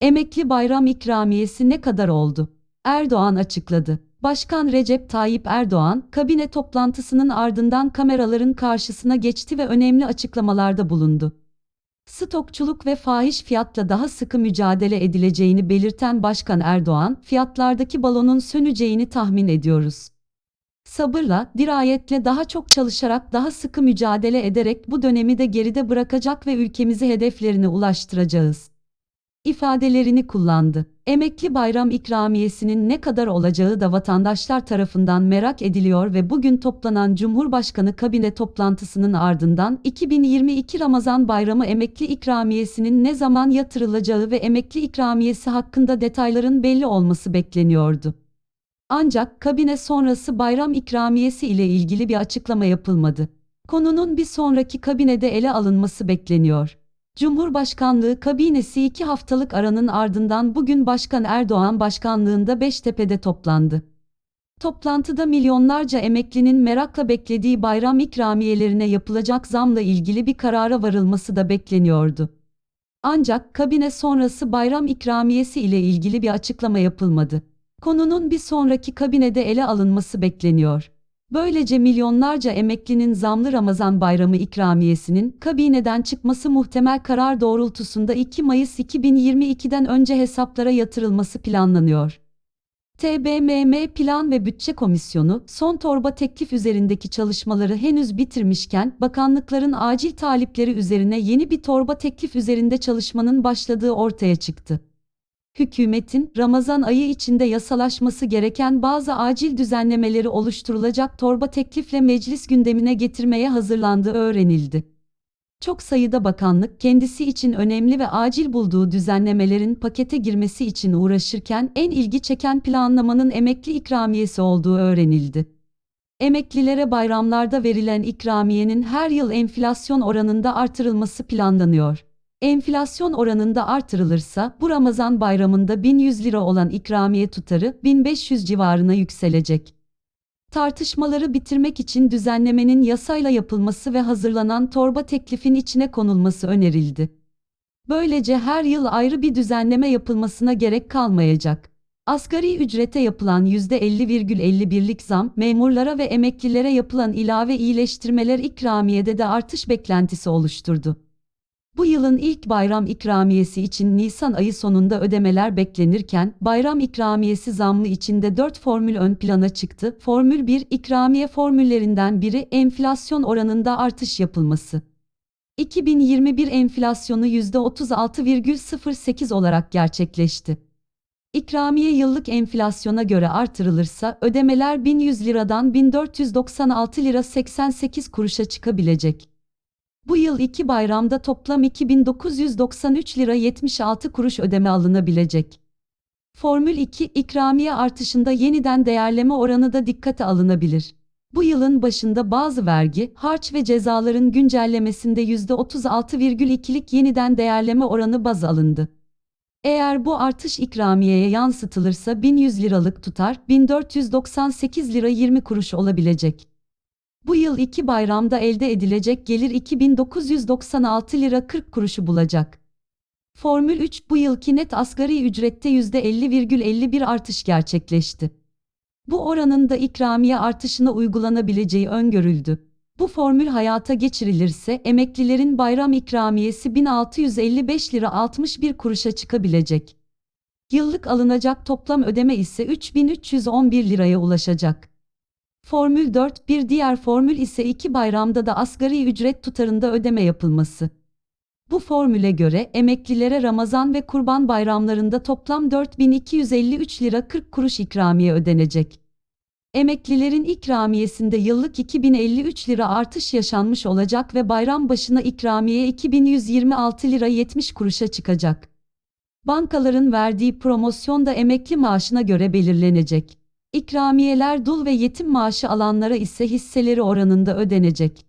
Emekli bayram ikramiyesi ne kadar oldu? Erdoğan açıkladı. Başkan Recep Tayyip Erdoğan, kabine toplantısının ardından kameraların karşısına geçti ve önemli açıklamalarda bulundu. Stokçuluk ve fahiş fiyatla daha sıkı mücadele edileceğini belirten Başkan Erdoğan, fiyatlardaki balonun söneceğini tahmin ediyoruz. Sabırla, dirayetle daha çok çalışarak daha sıkı mücadele ederek bu dönemi de geride bırakacak ve ülkemizi hedeflerine ulaştıracağız ifadelerini kullandı. Emekli bayram ikramiyesinin ne kadar olacağı da vatandaşlar tarafından merak ediliyor ve bugün toplanan Cumhurbaşkanı kabine toplantısının ardından 2022 Ramazan bayramı emekli ikramiyesinin ne zaman yatırılacağı ve emekli ikramiyesi hakkında detayların belli olması bekleniyordu. Ancak kabine sonrası bayram ikramiyesi ile ilgili bir açıklama yapılmadı. Konunun bir sonraki kabinede ele alınması bekleniyor. Cumhurbaşkanlığı kabinesi iki haftalık aranın ardından bugün Başkan Erdoğan başkanlığında Beştepe'de toplandı. Toplantıda milyonlarca emeklinin merakla beklediği bayram ikramiyelerine yapılacak zamla ilgili bir karara varılması da bekleniyordu. Ancak kabine sonrası bayram ikramiyesi ile ilgili bir açıklama yapılmadı. Konunun bir sonraki kabinede ele alınması bekleniyor. Böylece milyonlarca emeklinin zamlı Ramazan bayramı ikramiyesinin kabineden çıkması muhtemel karar doğrultusunda 2 Mayıs 2022'den önce hesaplara yatırılması planlanıyor. TBMM Plan ve Bütçe Komisyonu son torba teklif üzerindeki çalışmaları henüz bitirmişken bakanlıkların acil talipleri üzerine yeni bir torba teklif üzerinde çalışmanın başladığı ortaya çıktı hükümetin Ramazan ayı içinde yasalaşması gereken bazı acil düzenlemeleri oluşturulacak torba teklifle meclis gündemine getirmeye hazırlandığı öğrenildi. Çok sayıda bakanlık kendisi için önemli ve acil bulduğu düzenlemelerin pakete girmesi için uğraşırken en ilgi çeken planlamanın emekli ikramiyesi olduğu öğrenildi. Emeklilere bayramlarda verilen ikramiyenin her yıl enflasyon oranında artırılması planlanıyor. Enflasyon oranında artırılırsa bu Ramazan bayramında 1100 lira olan ikramiye tutarı 1500 civarına yükselecek. Tartışmaları bitirmek için düzenlemenin yasayla yapılması ve hazırlanan torba teklifin içine konulması önerildi. Böylece her yıl ayrı bir düzenleme yapılmasına gerek kalmayacak. Asgari ücrete yapılan %50,51'lik zam, memurlara ve emeklilere yapılan ilave iyileştirmeler ikramiyede de artış beklentisi oluşturdu. Bu yılın ilk bayram ikramiyesi için Nisan ayı sonunda ödemeler beklenirken bayram ikramiyesi zammı içinde 4 formül ön plana çıktı. Formül 1 ikramiye formüllerinden biri enflasyon oranında artış yapılması. 2021 enflasyonu %36,08 olarak gerçekleşti. İkramiye yıllık enflasyona göre artırılırsa ödemeler 1100 liradan 1496 lira 88 kuruşa çıkabilecek. Bu yıl iki bayramda toplam 2993 lira 76 kuruş ödeme alınabilecek. Formül 2 ikramiye artışında yeniden değerleme oranı da dikkate alınabilir. Bu yılın başında bazı vergi, harç ve cezaların güncellemesinde %36,2'lik yeniden değerleme oranı baz alındı. Eğer bu artış ikramiyeye yansıtılırsa 1100 liralık tutar 1498 lira 20 kuruş olabilecek. Bu yıl iki bayramda elde edilecek gelir 2996 lira 40 kuruşu bulacak. Formül 3 bu yılki net asgari ücrette %50,51 artış gerçekleşti. Bu oranın da ikramiye artışına uygulanabileceği öngörüldü. Bu formül hayata geçirilirse emeklilerin bayram ikramiyesi 1655 lira 61 kuruşa çıkabilecek. Yıllık alınacak toplam ödeme ise 3311 liraya ulaşacak. Formül 4 bir diğer formül ise iki bayramda da asgari ücret tutarında ödeme yapılması. Bu formüle göre emeklilere Ramazan ve Kurban bayramlarında toplam 4253 lira 40 kuruş ikramiye ödenecek. Emeklilerin ikramiyesinde yıllık 2053 lira artış yaşanmış olacak ve bayram başına ikramiye 2126 lira 70 kuruşa çıkacak. Bankaların verdiği promosyon da emekli maaşına göre belirlenecek. İkramiyeler dul ve yetim maaşı alanlara ise hisseleri oranında ödenecek.